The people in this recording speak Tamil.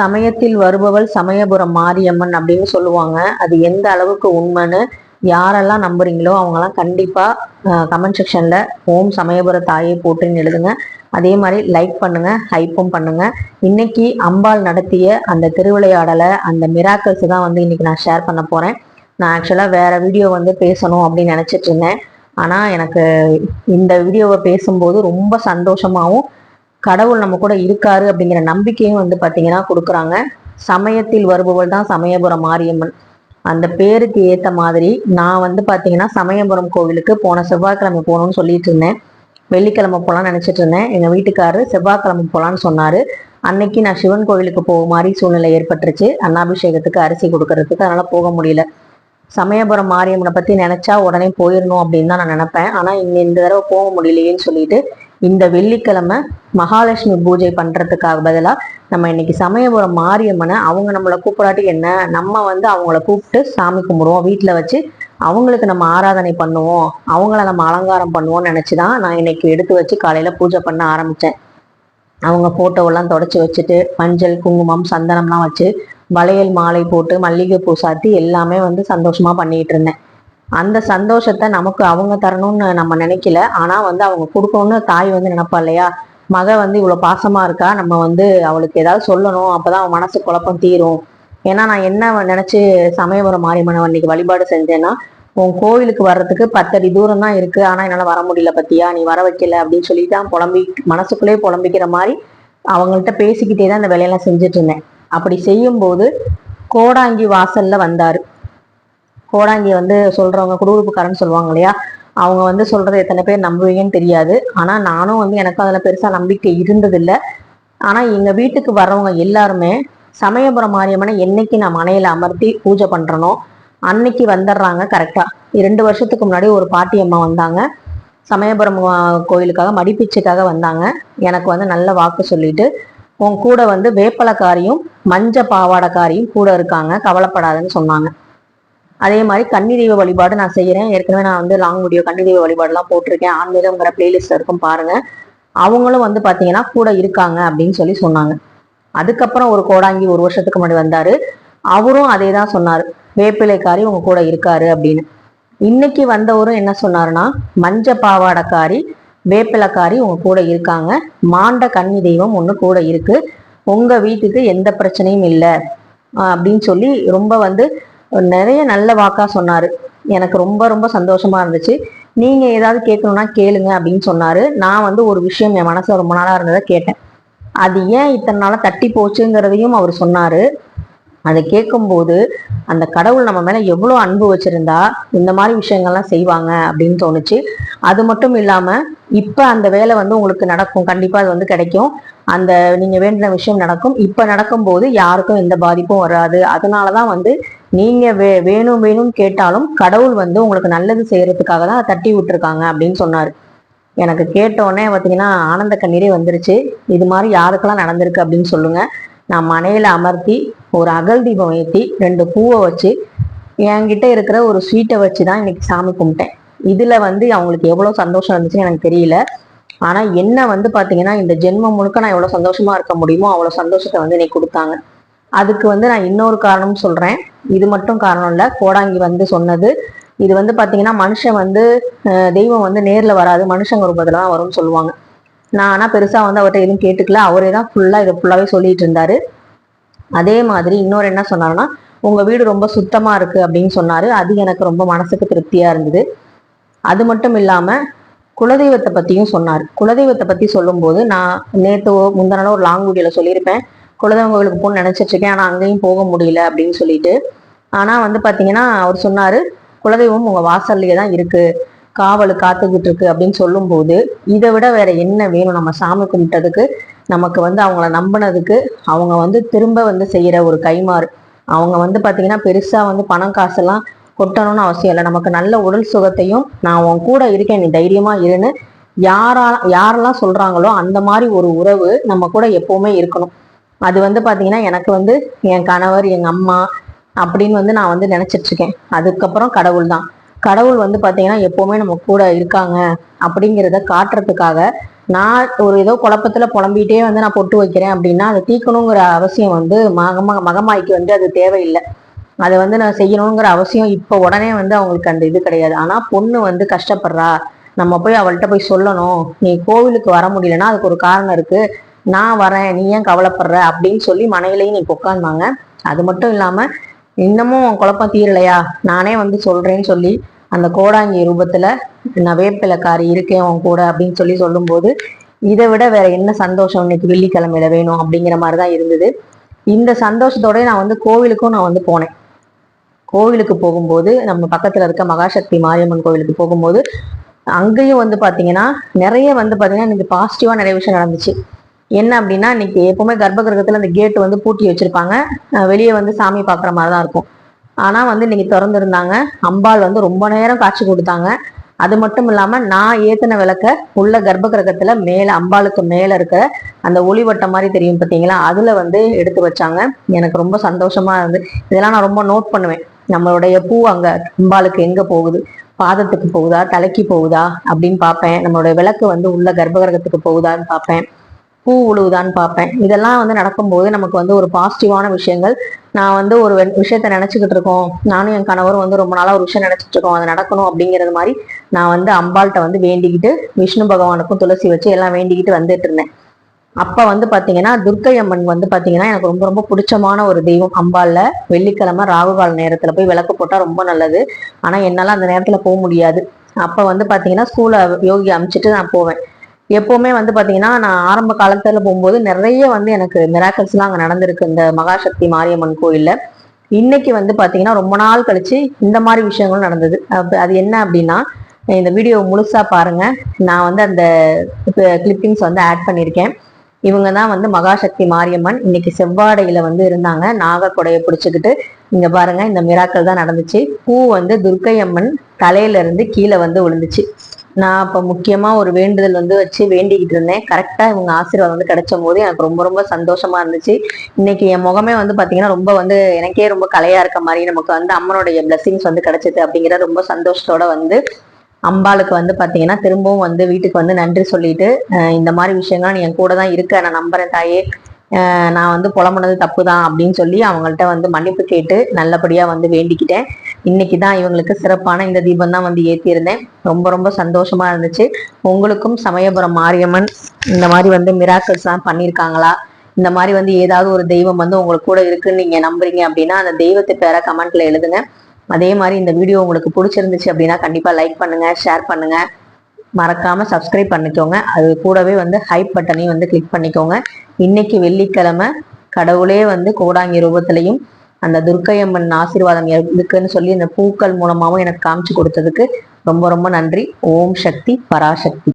சமயத்தில் வருபவள் சமயபுரம் மாரியம்மன் அப்படின்னு சொல்லுவாங்க. அது எந்த அளவுக்கு உண்மைன்னு யாரெல்லாம் நம்புறீங்களோ அவங்கெல்லாம் கண்டிப்பாக கமெண்ட் செக்ஷனில் ஓம் சமயபுர தாயை போட்டுன்னு எழுதுங்க. அதே மாதிரி லைக் பண்ணுங்க ஹைப்பும் பண்ணுங்க. இன்னைக்கு அம்பாள் நடத்திய அந்த திருவிளையாடலை அந்த மிராக்கல்ஸ் தான் வந்து இன்னைக்கு நான் ஷேர் பண்ண போறேன். நான் ஆக்சுவலாக வேற வீடியோ வந்து பேசணும் அப்படின்னு நினச்சிட்டு இருந்தேன். ஆனால் எனக்கு இந்த வீடியோவை பேசும்போது ரொம்ப சந்தோஷமாகவும் கடவுள் நம்ம கூட இருக்காரு அப்படிங்கிற நம்பிக்கையும் வந்து பார்த்தீங்கன்னா கொடுக்குறாங்க. சமயத்தில் வருபவள் தான் சமயபுரம் மாரியம்மன். அந்த பேருக்கு ஏற்ற மாதிரி நான் வந்து பார்த்தீங்கன்னா சமயபுரம் கோவிலுக்கு போன செவ்வாய்க்கிழமை போகணும்னு சொல்லிட்டு இருந்தேன். வெள்ளிக்கிழமை போகலான்னு நினச்சிட்டு இருந்தேன். எங்கள் வீட்டுக்காரர் செவ்வாய்க்கிழமை போகலான்னு சொன்னார். அன்னைக்கு நான் சிவன் கோவிலுக்கு போக மாதிரி சூழ்நிலை ஏற்பட்டுருச்சு. அன்னாபிஷேகத்துக்கு அரிசி கொடுக்கறதுக்கு அதனால் போக முடியல. சமயபுரம் மாரியம்மனை பற்றி நினச்சா உடனே போயிடணும் அப்படின்னு தான் நான் நினப்பேன். ஆனால் இந்த இந்த தடவை போக முடியலையேன்னு சொல்லிட்டு இந்த வெள்ளிக்கிழமை மகாலட்சுமி பூஜை பண்ணுறதுக்காக பதிலாக நம்ம இன்னைக்கு சமயபுரம் மாரியம்மனை அவங்க நம்மளை கூப்பிடாட்டி என்ன நம்ம வந்து அவங்கள கூப்பிட்டு சாமி கும்பிடுவோம். வீட்டில் வச்சு அவங்களுக்கு நம்ம ஆராதனை பண்ணுவோம். அவங்கள நம்ம அலங்காரம் பண்ணுவோம்னு நினச்சி தான் நான் இன்னைக்கு எடுத்து வச்சு காலையில் பூஜை பண்ண ஆரம்பித்தேன் அவங்க ஃபோட்டோவெல்லாம் தொடச்சி வச்சுட்டு மஞ்சள் குங்குமம் சந்தனம்லாம் வச்சு வளையல் மாலை போட்டு மல்லிகை பூ சாத்தி எல்லாமே வந்து சந்தோஷமாக பண்ணிகிட்டு இருந்தேன். அந்த சந்தோஷத்தை நமக்கு அவங்க தரணும்னு நம்ம நினைக்கல. ஆனா வந்து அவங்க கொடுக்கணும்னு தாய் வந்து நினைப்பா இல்லையா? மக வந்து இவ்வளவு பாசமா இருக்கா? நம்ம வந்து அவளுக்கு ஏதாவது சொல்லணும். அப்பதான் அவன் மனசு குழப்பம் தீரும். ஏன்னா நான் என்ன நினைச்சு சமயபுரம் மாரியம்மனை அன்னைக்கு வழிபாடு செஞ்சேன்னா உன் கோவிலுக்கு வர்றதுக்கு பத்தடி தூரம் தான் இருக்கு. ஆனா என்னால வர முடியல பத்தியா? நீ வர வைக்கல அப்படின்னு சொல்லி தான் புலம்பி மனசுக்குள்ளே புலம்பிக்கிற மாதிரி அவங்கள்ட்ட பேசிக்கிட்டே தான் இந்த வேலையெல்லாம் செஞ்சுட்டு இருந்தேன். அப்படி செய்யும்போது கோடாங்கி வாசல்ல வந்தாரு. கோடாங்கி வந்து சொல்றவங்க குடுகுடுப்புக்காரன்னு சொல்லுவாங்க இல்லையா? அவங்க வந்து சொல்றதை எத்தனை பேர் நம்புவீங்கன்னு தெரியாது. ஆனா நானும் வந்து எனக்கு அதில் பெருசா நம்பிக்கை இருந்ததில்லை. ஆனா எங்க வீட்டுக்கு வர்றவங்க எல்லாருமே சமயபுரம் மாரியம்மனை என்னைக்கு நான் மனையில அமர்த்தி பூஜை பண்றனோ அன்னைக்கு வந்துடுறாங்க கரெக்டா இரண்டு வருஷத்துக்கு முன்னாடி ஒரு பாட்டி அம்மா வந்தாங்க. சமயபுரம் கோயிலுக்காக மடிப்பிச்சைக்காக வந்தாங்க. எனக்கு வந்து நல்ல வாக்கு சொல்லிட்டு உன் கூட வந்து வேப்பலக்காரியும் மஞ்ச பாவாடைக்காரியும் கூட இருக்காங்க. கவலைப்படாதுன்னு சொன்னாங்க. அதே மாதிரி கன்னி தெய்வ வழிபாடு நான் செய்யறேன். ஏற்கனவே நான் வந்து லாங் வீடியோ கன்னி தெய்வ வழிபாடுலாம் போட்டிருக்கேன் ஆன்மீகங்கிற பிளேலிஸ்ட் இருக்கும் பாருங்க. அவங்களும் வந்து பாத்தீங்கன்னா கூட இருக்காங்க அப்படின்னு சொல்லி சொன்னாங்க. அதுக்கப்புறம் ஒரு கோடாங்கி ஒரு வருஷத்துக்கு முன்னாடி வந்தாரு. அவரும் அதே தான் சொன்னாரு. வேப்பிலைக்காரி உங்க கூட இருக்காரு அப்படின்னு. இன்னைக்கு வந்தவரும் என்ன சொன்னாருன்னா மஞ்ச பாவாடைக்காரி வேப்பிலைக்காரி உங்க கூட இருக்காங்க. மாண்ட கன்னி தெய்வம் ஒன்று கூட இருக்கு. உங்க வீட்டுக்கு எந்த பிரச்சனையும் இல்லை. அப்படின்னு சொல்லி ரொம்ப வந்து நிறைய நல்ல வாக்கா சொன்னாரு. எனக்கு ரொம்ப ரொம்ப சந்தோஷமா இருந்துச்சு. நீங்க ஏதாவது கேட்கணும்னா கேளுங்க அப்படின்னு சொன்னாரு. நான் வந்து ஒரு விஷயம் என் மனசுல ரொம்ப நாளா இருந்ததை கேட்டேன். அது ஏன் இத்தனை நாளா தட்டி போச்சுங்கிறதையும் அவர் சொன்னாரு. அதை கேட்கும்போது அந்த கடவுள் நம்ம மேல எவ்வளோ அன்பு வச்சிருந்தா இந்த மாதிரி விஷயங்கள்லாம் செய்வாங்க அப்படின்னு தோணுச்சு. அது மட்டும் இல்லாம இப்ப அந்த வேலை வந்து உங்களுக்கு நடக்கும். கண்டிப்பா அது வந்து கிடைக்கும். அந்த நீங்க வேண்டின விஷயம் நடக்கும். இப்ப நடக்கும்போது யாருக்கும் எந்த பாதிப்பும் வராது. அதனாலதான் வந்து நீங்க வே வேணும் வேணும்னு கேட்டாலும் கடவுள் வந்து உங்களுக்கு நல்லது செய்யறதுக்காக தான் தட்டி விட்டுருக்காங்க அப்படின்னு சொன்னார். எனக்கு கேட்டோடனே பார்த்தீங்கன்னா ஆனந்த கண்ணீரே வந்துருச்சு. இது மாதிரி யாருக்கெல்லாம் நடந்திருக்கு அப்படின்னு சொல்லுங்க. நான் மனையில அமர்த்தி ஒரு அகல் தீபம் ஏற்றி ரெண்டு பூவை வச்சு என்கிட்ட இருக்கிற ஒரு ஸ்வீட்டை வச்சு தான் இன்னைக்கு சாமி கும்பிட்டேன். இதுல வந்து அவங்களுக்கு எவ்வளோ சந்தோஷம் இருந்துச்சுன்னு எனக்கு தெரியல. ஆனா என்ன வந்து பாத்தீங்கன்னா இந்த ஜென்மம் முழுக்க நான் எவ்வளவு சந்தோஷமா இருக்க முடியுமோ அவ்வளவு சந்தோஷத்தை வந்து இன்னைக்கு கொடுத்தாங்க. அதுக்கு வந்து நான் இன்னொரு காரணம் சொல்கிறேன் இது மட்டும் காரணம் இல்லை. கோடாங்கி வந்து சொன்னது. இது வந்து பார்த்தீங்கன்னா மனுஷன் வந்து தெய்வம் வந்து நேரில் வராது. மனுஷங்க ரூபத்தில் தான் வரும்னு சொல்லுவாங்க. நான் ஆனால் பெருசாக வந்து அவர்கிட்ட எதுவும் கேட்டுக்கல. அவரே தான் ஃபுல்லாக இதை ஃபுல்லாகவே சொல்லிட்டு இருந்தாரு. அதே மாதிரி இன்னொரு என்ன சொன்னாருன்னா உங்கள் வீடு ரொம்ப சுத்தமாக இருக்குது அப்படின்னு சொன்னார். அது எனக்கு ரொம்ப மனசுக்கு திருப்தியாக இருந்தது. அது மட்டும் இல்லாமல் குலதெய்வத்தை பற்றியும் சொன்னார். குலதெய்வத்தை பற்றி சொல்லும்போது நான் நேற்று முந்தின ஒரு லாங் வீடியோல சொல்லியிருப்பேன். குலதெய்வம் கோவிலுக்கு போகணும்னு நினச்சிட்டு இருக்கேன். ஆனால் அங்கேயும் போக முடியல அப்படின்னு சொல்லிட்டு. ஆனால் வந்து பார்த்தீங்கன்னா அவர் சொன்னார் குலதெய்வம் உங்கள் வாசல்லையே தான் இருக்குது காவல் காத்துக்கிட்டு இருக்கு அப்படின்னு சொல்லும்போது இதை விட வேற என்ன வேணும்? நம்ம சாமி கும்பிட்டதுக்கு நமக்கு வந்து அவங்கள நம்பினதுக்கு அவங்க வந்து திரும்ப வந்து செய்கிற ஒரு கைமாறு அவங்க வந்து பார்த்தீங்கன்னா பெருசாக வந்து பணம் காசெல்லாம் கொட்டணும்னு அவசியம் இல்லை. நமக்கு நல்ல உடல் சுகத்தையும் நான் உன் கூட இருக்கேன் நீ தைரியமாக இருன்னு யாரால யாரெல்லாம் சொல்கிறாங்களோ அந்த மாதிரி ஒரு உறவு நம்ம கூட எப்போவுமே இருக்கணும். அது வந்து பார்த்தீங்கன்னா எனக்கு வந்து என் கணவர் எங்கள் அம்மா அப்படின்னு வந்து நான் வந்து நினைச்சிட்டு இருக்கேன். அதுக்கப்புறம் கடவுள் தான். கடவுள் வந்து பார்த்தீங்கன்னா எப்போவுமே நம்ம கூட இருக்காங்க அப்படிங்கிறத காட்டுறதுக்காக நான் ஒரு ஏதோ குழப்பத்தில் புலம்பிகிட்டே வந்து நான் பொட்டு வைக்கிறேன் அப்படின்னா அதை தீக்கணுங்கிற அவசியம் வந்து மகமா மகமாய்க்கு வந்து அது தேவையில்லை. அதை வந்து நான் செய்யணுங்கிற அவசியம் இப்போ உடனே வந்து அவங்களுக்கு அந்த இது கிடையாது. ஆனால் பொண்ணு வந்து கஷ்டப்படுறா. நம்ம போய் அவள்கிட்ட போய் சொல்லணும். நீ கோவிலுக்கு வர முடியலன்னா அதுக்கு ஒரு காரணம் இருக்குது நான் வரேன் நீ ஏன் கவலைப்படுற? அப்படின்னு சொல்லி மனையிலையும் நீ உட்காந்துவாங்க அது மட்டும் இல்லாம இன்னமும் உன் குழப்பம் தீரலையா? நானே வந்து சொல்றேன்னு சொல்லி அந்த கோடாங்கி ரூபத்துல நான் வேப்பிலக்காரி இருக்கேன் உன் கூட அப்படின்னு சொல்லி சொல்லும்போது இதை விட வேற என்ன சந்தோஷம் இன்னைக்கு வெள்ளிக்கிழமையில வேணும் அப்படிங்கிற மாதிரி தான் இருந்தது. இந்த சந்தோஷத்தோட நான் வந்து கோவிலுக்கும் நான் வந்து போனேன். கோவிலுக்கு போகும்போது நம்ம பக்கத்துல இருக்க மகாசக்தி மாரியம்மன் கோவிலுக்கு போகும்போது அங்கேயும் வந்து பாத்தீங்கன்னா நிறைய வந்து பாத்தீங்கன்னா எனக்கு பாசிட்டிவா நிறைய விஷயம் நடந்துச்சு. என்ன அப்படின்னா இன்னைக்கு எப்பவுமே கர்ப்ப கிரகத்தில் அந்த கேட்டு வந்து பூட்டி வச்சிருப்பாங்க. வெளியே வந்து சாமி பாக்குற மாதிரி தான் இருக்கும். ஆனா வந்து இன்னைக்கு திறந்திருந்தாங்க. அம்பாள் வந்து ரொம்ப நேரம் காட்சி கொடுத்தாங்க. அது மட்டும் இல்லாம நான் ஏத்தின விளக்க உள்ள கர்ப்ப கிரகத்தில் மேல அம்பாளுக்கு மேல இருக்கிற அந்த ஒளிவட்டம் மாதிரி தெரியும் பார்த்தீங்களா அதுல வந்து எடுத்து வச்சாங்க. எனக்கு ரொம்ப சந்தோஷமா இருந்து இதெல்லாம் நான் ரொம்ப நோட் பண்ணுவேன். நம்மளுடைய பூ அங்க அம்பாளுக்கு எங்க போகுது? பாதத்துக்கு போகுதா? தலைக்கு போகுதா? அப்படின்னு பார்ப்பேன். நம்மளுடைய விளக்கு வந்து உள்ள கர்ப்ப கிரகத்துக்கு போகுதான்னு பார்ப்பேன். பூ உழுவுதான்னு பார்ப்பேன். இதெல்லாம் வந்து நடக்கும்போது நமக்கு வந்து ஒரு பாசிட்டிவான விஷயங்கள். நான் வந்து ஒரு வெ- விஷயத்த நினச்சிக்கிட்டு இருக்கோம். நானும் என் கணவரும் வந்து ரொம்ப நாளாக ஒரு விஷயம் நினச்சிட்டு இருக்கோம். அது நடக்கணும் அப்படிங்கிறது மாதிரி நான் வந்து அம்பாள்கிட்ட வந்து வேண்டிக்கிட்டு விஷ்ணு பகவானுக்கும் துளசி வச்சு எல்லாம் வேண்டிக்கிட்டு வந்துட்டு இருந்தேன். அப்போ வந்து பார்த்தீங்கன்னா துர்க்கை அம்மன் வந்து பார்த்தீங்கன்னா எனக்கு ரொம்ப ரொம்ப பிடிச்சமான ஒரு தெய்வம் அம்பாலில் வெள்ளிக்கிழமை ராகுகால நேரத்தில் போய் விளக்கு போட்டால் ரொம்ப நல்லது. ஆனால் என்னால் அந்த நேரத்தில் போக முடியாது. அப்போ வந்து பார்த்தீங்கன்னா ஸ்கூலை யோகி அமிச்சிட்டு நான் போவேன். எப்போவுமே வந்து பார்த்தீங்கன்னா நான் ஆரம்ப காலத்தில் போகும்போது நிறைய வந்து எனக்கு மிராக்கல்ஸ்லாம் அங்கே நடந்திருக்கு. இந்த மகாசக்தி மாரியம்மன் கோயிலில். இன்னைக்கு வந்து பார்த்தீங்கன்னா ரொம்ப நாள் கழிச்சு இந்த மாதிரி விஷயங்களும் நடந்தது. அது என்ன அப்படின்னா இந்த வீடியோ முழுசா பாருங்க. நான் வந்து அந்த கிளிப்பிங்ஸ் வந்து ஆட் பண்ணியிருக்கேன். இவங்க தான் வந்து மகாசக்தி மாரியம்மன். இன்னைக்கு செவ்வாடையில வந்து இருந்தாங்க. நாகக்கொடையை பிடிச்சிக்கிட்டு இங்க பாருங்க இந்த மிராக்கள் தான் நடந்துச்சு. பூ வந்து துர்க்கை அம்மன் தலையில இருந்து கீழே வந்து விழுந்துச்சு. நான் அப்ப முக்கியமா ஒரு வேண்டுதல் வந்து வச்சு வேண்டிக்கிட்டு இருந்தேன். கரெக்டா இவங்க ஆசீர்வாதம் வந்து கிடைச்ச போது எனக்கு ரொம்ப ரொம்ப சந்தோஷமா இருந்துச்சு. இன்னைக்கு என் முகமே வந்து பாத்தீங்கன்னா ரொம்ப வந்து எனக்கே ரொம்ப கலையா இருக்க மாதிரி நமக்கு வந்து அம்மனுடைய பிளெஸிங்ஸ் வந்து கிடைச்சது அப்படிங்கிற ரொம்ப சந்தோஷத்தோட வந்து அம்பாளுக்கு வந்து பாத்தீங்கன்னா திரும்பவும் வந்து வீட்டுக்கு வந்து நன்றி சொல்லிட்டு இந்த மாதிரி விஷயங்கள் நீ என் கூட தான் இருக்க நான் நம்புறேன் தாயே. நான் வந்து புலம்புனது தப்பு தான் அப்படின்னு சொல்லி அவங்கள்ட்ட வந்து மன்னிப்பு கேட்டு நல்லபடியா வந்து வேண்டிக்கிட்டேன். இன்னைக்கு தான் இவங்களுக்கு சிறப்பான இந்த தீபம் தான் வந்து ஏற்றியிருந்தேன் ரொம்ப ரொம்ப சந்தோஷமா இருந்துச்சு. உங்களுக்கும் சமயபுரம் மாரியம்மன் இந்த மாதிரி வந்து மிராக்கல்ஸ்லாம் பண்ணியிருக்காங்களா? இந்த மாதிரி வந்து ஏதாவது ஒரு தெய்வம் வந்து உங்களுக்கு கூட இருக்குன்னு நீங்க நம்புறீங்க அப்படின்னா அந்த தெய்வத்தை பேர கமெண்ட்ல எழுதுங்க. அதே மாதிரி இந்த வீடியோ உங்களுக்கு பிடிச்சிருந்துச்சு அப்படின்னா கண்டிப்பா லைக் பண்ணுங்க ஷேர் பண்ணுங்க. மறக்காம சப்ஸ்கிரைப் பண்ணிக்கோங்க. அது கூடவே வந்து ஹைப் பட்டனையும் வந்து கிளிக் பண்ணிக்கோங்க. இன்னைக்கு வெள்ளிக்கிழமை கடவுளே வந்து கோடாங்கி ரூபத்திலையும் அந்த துர்க்கையம்மன் ஆசீர்வாதம் இருக்குன்னு சொல்லி இந்த பூக்கள் மூலமாவும் எனக்கு காமிச்சு கொடுத்ததுக்கு ரொம்ப ரொம்ப நன்றி. ஓம் சக்தி பராசக்தி.